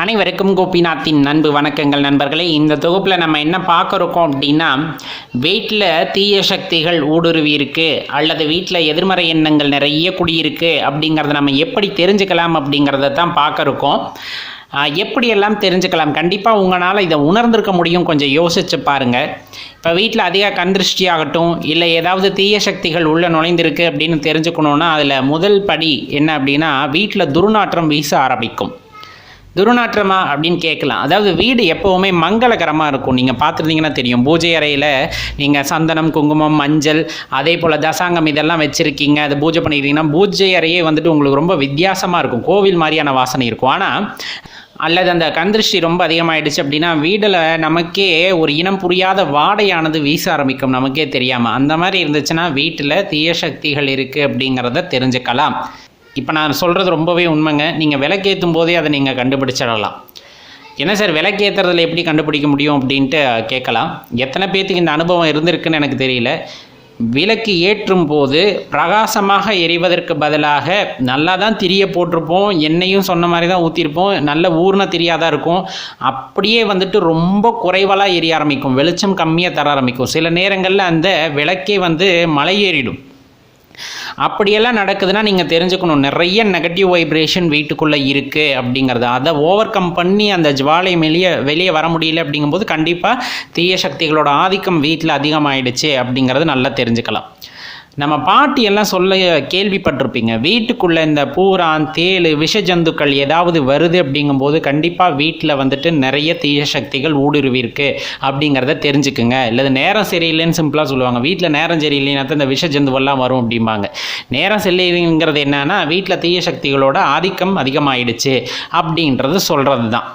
அனைவருக்கும் கோபிநாத்தின் அன்பு வணக்கங்கள் நண்பர்களே. இந்த தொகுப்பில் நம்ம என்ன பார்க்குறோம் அப்படின்னா வீட்டில் தீய சக்திகள் ஊடுருவி இருக்கு அல்லது வீட்டில் எதிர்மறை எண்ணங்கள் நிறைய குடியிருக்கு அப்படிங்கிறத நம்ம எப்படி தெரிஞ்சுக்கலாம் அப்படிங்கிறத தான் பார்க்குறோம் எப்படியெல்லாம் தெரிஞ்சுக்கலாம்? கண்டிப்பாக உங்களால் இதை உணர்ந்திருக்க முடியும். கொஞ்சம் யோசிச்சு பாருங்கள் இப்போ வீட்டில் அதிக கண்திருஷ்டி ஆகட்டும் இல்லை ஏதாவது தீய சக்திகள் உள்ளே நுழைந்திருக்கு அப்படின்னு தெரிஞ்சுக்கணுன்னா அதில் முதல் படி என்ன அப்படின்னா வீட்டில் துர்நாற்றம் வீச ஆரம்பிக்கும். துர்நாற்றமா அப்படின்னு கேட்கலாம். அதாவது வீடு எப்போவுமே மங்களகரமாக இருக்கும். நீங்கள் பார்த்துருந்தீங்கன்னா தெரியும். பூஜை அறையில் நீங்கள் சந்தனம் குங்குமம் மஞ்சள் அதே போல் தசாங்கம் இதெல்லாம் வச்சுருக்கீங்க. அது பூஜை பண்ணிக்கிறீங்கன்னா பூஜை அறையே வந்துட்டு உங்களுக்கு ரொம்ப வித்தியாசமாக இருக்கும். கோவில் மாதிரியான வாசனை இருக்கும். ஆனால் அல்லது அந்த கந்திருஷ்டி ரொம்ப அதிகமாகிடுச்சு அப்படின்னா வீடில் நமக்கே ஒரு இனம் புரியாத வாடையானது வீச ஆரம்பிக்கும். நமக்கே தெரியாமல் அந்த மாதிரி இருந்துச்சுன்னா வீட்டில் தீய சக்திகள் இருக்குது அப்படிங்கிறத தெரிஞ்சுக்கலாம். இப்போ நான் சொல்கிறது ரொம்பவே உண்மைங்க. நீங்கள் விளக்கேற்றும் போதே அதை நீங்கள் கண்டுபிடிச்சிடலாம். என்ன சார் விளக்கேற்றுறதுல எப்படி கண்டுபிடிக்க முடியும் அப்படின்ட்டு கேட்கலாம். எத்தனை பேர்த்துக்கு இந்த அனுபவம் இருந்திருக்குன்னு எனக்கு தெரியல. விளக்கு ஏற்றும் போது பிரகாசமாக எரிவதற்கு பதிலாக நல்லா தான் திரிய போட்டிருப்போம் எண்ணெயும் சொன்ன மாதிரி தான் ஊற்றிருப்போம் நல்ல ஊர்ன திரியாக தான் இருக்கும். அப்படியே வந்துட்டு ரொம்ப குறைவலாக எரிய ஆரம்பிக்கும் வெளிச்சம் கம்மியாக தர ஆரம்பிக்கும். சில நேரங்களில் அந்த விளக்கே வந்து மலை ஏறிடும். அப்படியெல்லாம் நடக்குதுன்னா நீங்கள் தெரிஞ்சுக்கணும். நிறைய நெகட்டிவ் வைப்ரேஷன் வீட்டுக்குள்ளே இருக்குது அப்படிங்கிறது. அதை ஓவர் கம் பண்ணி அந்த ஜுவாலை வெளியே வெளியே வர முடியல அப்படிங்கும்போது கண்டிப்பாக தீய சக்திகளோட ஆதிக்கம் வீட்டில் அதிகமாகிடுச்சு அப்படிங்கிறது நல்லா தெரிஞ்சுக்கலாம். நம்ம பாட்டி எல்லாம் சொல்ல கேள்விப்பட்டிருப்பீங்க வீட்டுக்குள்ளே இந்த பூரான் தேள் விஷ ஜந்துக்கள் ஏதாவது வருது அப்படிங்கும்போது கண்டிப்பாக வீட்டில் வந்துட்டு நிறைய தீய சக்திகள் ஊடுருவிருக்கு அப்படிங்கிறத தெரிஞ்சுக்குங்க. இல்லை நேரம் சரியில்லைன்னு சிம்பிளாக சொல்லுவாங்க. வீட்டில் நேரம் சரியில்லைன்னா தான் இந்த விஷ ஜந்துவெல்லாம் வரும் அப்படிம்பாங்க. நேரம் சரியில்லைங்கிறது என்னன்னா வீட்டில் தீய சக்திகளோட ஆதிக்கம் அதிகமாயிடுச்சு அப்படின்றது சொல்கிறது தான்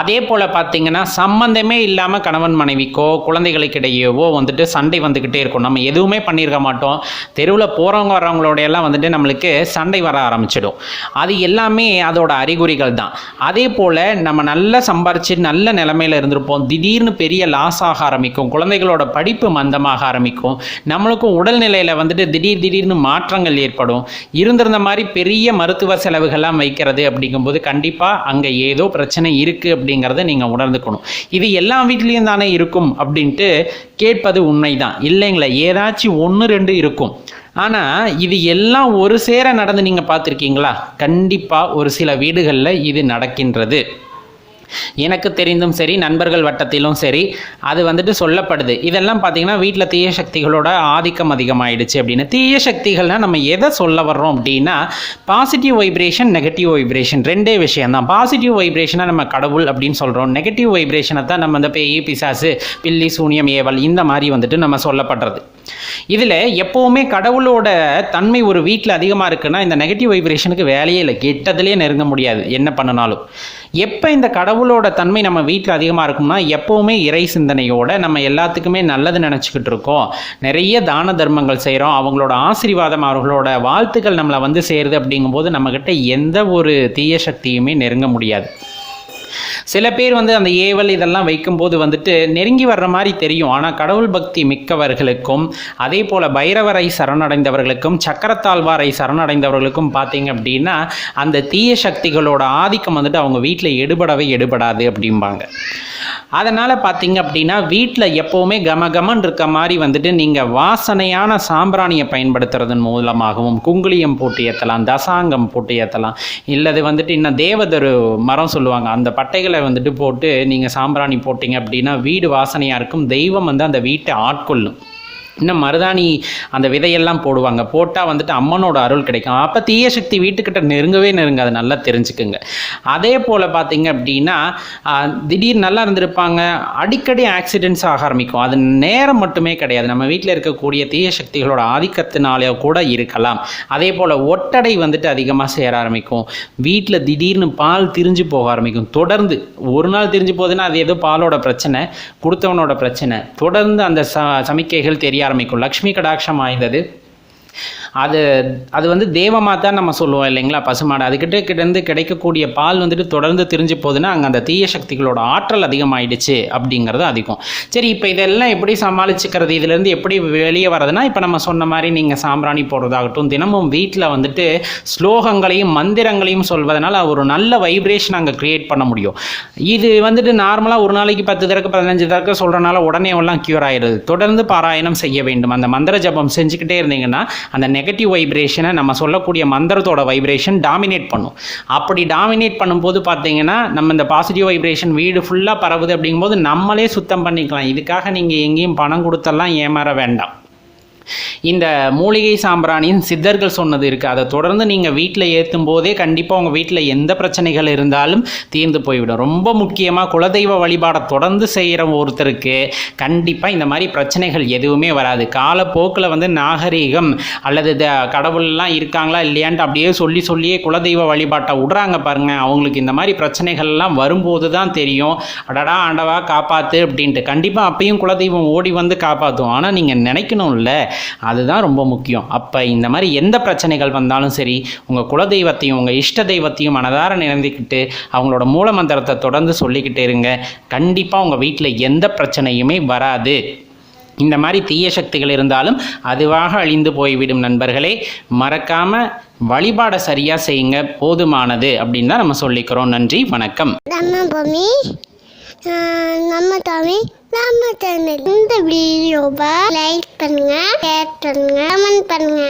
அதே போல் பார்த்தீங்கன்னா சம்பந்தமே இல்லாமல் கணவன் மனைவிக்கோ குழந்தைகளுக்கிடையேவோ வந்துட்டு சண்டை வந்துக்கிட்டே இருக்கும். நம்ம எதுவுமே பண்ணியிருக்க மாட்டோம். தெருவில் போகிறவங்க வரவங்களோட எல்லாம் வந்துட்டு நம்மளுக்கு சண்டை வர ஆரம்பிச்சிடும். அது எல்லாமே அதோட அறிகுறிகள் தான். அதே போல் நம்ம நல்லா சம்பாரிச்சு நல்ல நிலமையில இருந்திருப்போம். திடீர்னு பெரிய லாஸ் ஆக ஆரம்பிக்கும். குழந்தைகளோட படிப்பு மந்தமாக ஆரம்பிக்கும். நம்மளுக்கும் உடல்நிலையில் வந்துட்டு திடீர் திடீர்னு மாற்றங்கள் ஏற்படும். இருந்திருந்த மாதிரி பெரிய மருத்துவ செலவுகள்லாம் வைக்கிறது அப்படிங்கும்போது கண்டிப்பாக அங்கே ஏதோ பிரச்சனை இருக்குது அப்படிங்கிறத நீங்கள் உணர்ந்துக்கணும். இது எல்லா வீட்லேயும் தானே இருக்கும் அப்படின்ட்டு கேட்பது உண்மைதான். இல்லைங்களா ஏதாச்சும் ஒன்று ரெண்டு இருக்கும். ஆனால் இது எல்லாம் ஒரு சேர நடந்து நீங்கள் பார்த்துருக்கீங்களா? கண்டிப்பாக ஒரு சில வீடுகளில் இது நடக்கின்றது. எனக்கு தெரிந்தும் சரி நண்பர்கள் வட்டத்திலும் சரி அது வந்துட்டு சொல்லப்படுது. இதெல்லாம் பார்த்தீங்கன்னா வீட்டில் தீய சக்திகளோட ஆதிக்கம் அதிகமாகிடுச்சு அப்படின்னு. தீய சக்திகள்னால் நம்ம எதை சொல்ல வர்றோம் அப்படின்னா பாசிட்டிவ் வைப்ரேஷன் நெகட்டிவ் வைப்ரேஷன் ரெண்டே விஷயம் தான் பாசிட்டிவ் வைப்ரேஷனை நம்ம கடவுள் அப்படின்னு சொல்கிறோம் நெகட்டிவ் வைப்ரேஷனை தான் நம்ம இந்த பேய் பிசாசு பில்லி சூனியம் ஏவல் இந்த மாதிரி வந்துட்டு நம்ம சொல்லப்படுறது. இதில் எப்போவுமே கடவுளோட தன்மை ஒரு வீட்டில் அதிகமாக இருக்குன்னா இந்த நெகட்டிவ் வைப்ரேஷனுக்கு வேலையே இல்லை. கெட்டதுலேயே நெருங்க முடியாது. என்ன பண்ணினாலும். எப்போ இந்த கடவுளோட தன்மை நம்ம வீட்டில் அதிகமாக இருக்கும்னா எப்போவுமே இறை சிந்தனையோட நம்ம எல்லாத்துக்குமே நல்லது நினச்சிக்கிட்டு இருக்கோம். நிறைய தான தர்மங்கள் செய்கிறோம் அவங்களோட ஆசீர்வாதம் அவர்களோட வாழ்த்துக்கள் நம்மளை வந்து சேருது அப்படிங்கும்போது நம்மக்கிட்ட எந்த ஒரு தீய சக்தியுமே நெருங்க முடியாது. சில பேர் வந்து அந்த ஏவல் இதெல்லாம் வைக்கும்போது வந்துட்டு நெருங்கி வர்ற மாதிரி தெரியும். ஆனால் கடவுள் பக்தி மிக்கவர்களுக்கும் அதே போல் பைரவரை சரணடைந்தவர்களுக்கும் சக்கரத்தாழ்வாரை சரணடைந்தவர்களுக்கும் பார்த்தீங்க அப்படின்னா அந்த தீய சக்திகளோட ஆதிக்கம் வந்துட்டு அவங்க வீட்டில் எடுபடவே எடுபடாது அப்படிம்பாங்க. அதனால் பார்த்தீங்க அப்படின்னா வீட்டில் எப்போவுமே கமகமன் இருக்க மாதிரி வந்துட்டு நீங்கள் வாசனையான சாம்பிராணியை பயன்படுத்துறதன் மூலமாகவும் குங்குளியம் போட்டு ஏற்றலாம் தசாங்கம் போட்டு ஏற்றலாம் இல்லது வந்துட்டு இன்னும் தேவதரு மரம் சொல்லுவாங்க அந்த பட்டைகளை வந்துட்டு போட்டு நீங்கள் சாம்பிராணி போட்டிங்க அப்படின்னா வீடு வாசனையாக இருக்கும். தெய்வம் வந்து அந்த வீட்டை ஆட்கொள்ளும். இன்னும் மருதாணி அந்த விதையெல்லாம் போடுவாங்க. போட்டால் வந்துட்டு அம்மனோட அருள் கிடைக்கும். அப்போ தீய சக்தி வீட்டுக்கிட்ட நெருங்கவே நெருங்க அதை நல்லா தெரிஞ்சுக்குங்க. அதே போல் பார்த்தீங்க அப்படின்னா திடீர் நல்லா இருந்திருப்பாங்க. அடிக்கடி ஆக்சிடென்ட்ஸ் ஆக ஆரம்பிக்கும். அது நேரம் மட்டுமே கிடையாது. நம்ம வீட்டில் இருக்கக்கூடிய தீய சக்திகளோட ஆதிக்கத்தினாலே கூட இருக்கலாம். அதே போல் ஒட்டடை வந்துட்டு அதிகமாக சேர ஆரம்பிக்கும். வீட்டில் திடீர்னு பால் திரிஞ்சு போக ஆரம்பிக்கும். தொடர்ந்து ஒரு நாள் திரிஞ்சு போகுதுன்னா அது ஏதோ பாலோட பிரச்சனை கொடுத்தவனோட பிரச்சனை. தொடர்ந்து அந்த ச சமிக்கைகள் தெரிய ஆரம்பிக்கும். லக்ஷ்மி கடாட்சம் வாய்ந்தது அது அது வந்து தேவமாக தான் நம்ம சொல்லுவோம் இல்லைங்களா? பசுமாடு. அதுக்கிட்ட கிட்டேருந்து கிடைக்கக்கூடிய பால் வந்துட்டு தொடர்ந்து திரிஞ்சு போகுதுன்னா அங்கே அந்த தீய சக்திகளோட ஆற்றல் அதிகமாகிடுச்சு அப்படிங்கிறது அதிகம். சரி இப்போ இதெல்லாம் எப்படி சமாளிச்சுக்கிறது? இதுலேருந்து எப்படி வெளியே வரதுன்னா இப்போ நம்ம சொன்ன மாதிரி நீங்கள் சாம்பிராணி போடுறதாகட்டும் தினமும் வீட்டில் வந்துட்டு ஸ்லோகங்களையும் மந்திரங்களையும் சொல்வதனால ஒரு நல்ல வைப்ரேஷன் அங்கே க்ரியேட் பண்ண முடியும். இது வந்துட்டு நார்மலாக ஒரு நாளைக்கு பத்து தடவை பதினஞ்சு தடவை சொல்கிறனால உடனே எல்லாம் க்யூர் ஆயிடுது. தொடர்ந்து பாராயணம் செய்ய வேண்டும். அந்த மந்திர ஜபம் செஞ்சுக்கிட்டே இருந்தீங்கன்னா அந்த நெகட்டிவ் வைப்ரேஷனை நம்ம சொல்லக்கூடிய மந்திரத்தோட வைப்ரேஷன் டாமினேட் பண்ணும். அப்படி டாமினேட் பண்ணும்போது பார்த்தீங்கன்னா நம்ம இந்த பாசிட்டிவ் வைப்ரேஷன் வீடு ஃபுல்லாக பரவுது அப்படிங்கும்போது நம்மளே சுத்தம் பண்ணிக்கலாம். இதுக்காக நீங்கள் எங்கேயும் பணம் கொடுத்தெல்லாம் ஏமாற வேண்டாம். இந்த மூலிகை சாம்பிராணின்னு சித்தர்கள் சொன்னது இருக்குது அதை தொடர்ந்து நீங்கள் வீட்டில் ஏற்றும் போதே கண்டிப்பாக உங்கள் வீட்டில் எந்த பிரச்சனைகள் இருந்தாலும் தீர்ந்து போய்விடும். ரொம்ப முக்கியமாக குலதெய்வ வழிபாடை தொடர்ந்து செய்கிற ஒருத்தருக்கு கண்டிப்பாக இந்த மாதிரி பிரச்சனைகள் எதுவுமே வராது. காலப்போக்கில் வந்து நாகரீகம் அல்லது த கடவுள்லாம் இருக்காங்களா இல்லையான்ட்டு அப்படியே சொல்லி சொல்லியே குலதெய்வ வழிபாட்டை விடுறாங்க பாருங்க. அவங்களுக்கு இந்த மாதிரி பிரச்சனைகள்லாம் வரும்போது தான் தெரியும். அடடா ஆண்டவா காப்பாத்து அப்படின்ட்டு. கண்டிப்பாக அப்பயும் குலதெய்வம் ஓடி வந்து காப்பாற்றும் ஆனால் நீங்கள் நினைக்கணும்ல அதுதான் ரொம்ப முக்கியம். அப்போ இந்த மாதிரி எந்த பிரச்சனைகள் வந்தாலும் சரி உங்கள் குலதெய்வத்தையும் உங்கள் இஷ்ட தெய்வத்தையும் மனதார நினைந்துக்கிட்டு அவங்களோட மூல மந்திரத்தை தொடர்ந்து சொல்லிக்கிட்டு இருங்க. கண்டிப்பாக உங்கள் வீட்டில் எந்த பிரச்சனையுமே வராது. இந்த மாதிரி தீய சக்திகள் இருந்தாலும் அதுவாக அழிந்து போய்விடும் நண்பர்களே. மறக்காம வழிபாடை சரியாக செய்யுங்க. போதுமானது அப்படின்னு தான் நம்ம சொல்லிக்கிறோம். நன்றி வணக்கம். நம்ம தமிழ் நம்ம சேனல் இந்த வீடியோவை லைக் பண்ணுங்க ஷேர் பண்ணுங்க கமெண்ட் பண்ணுங்க.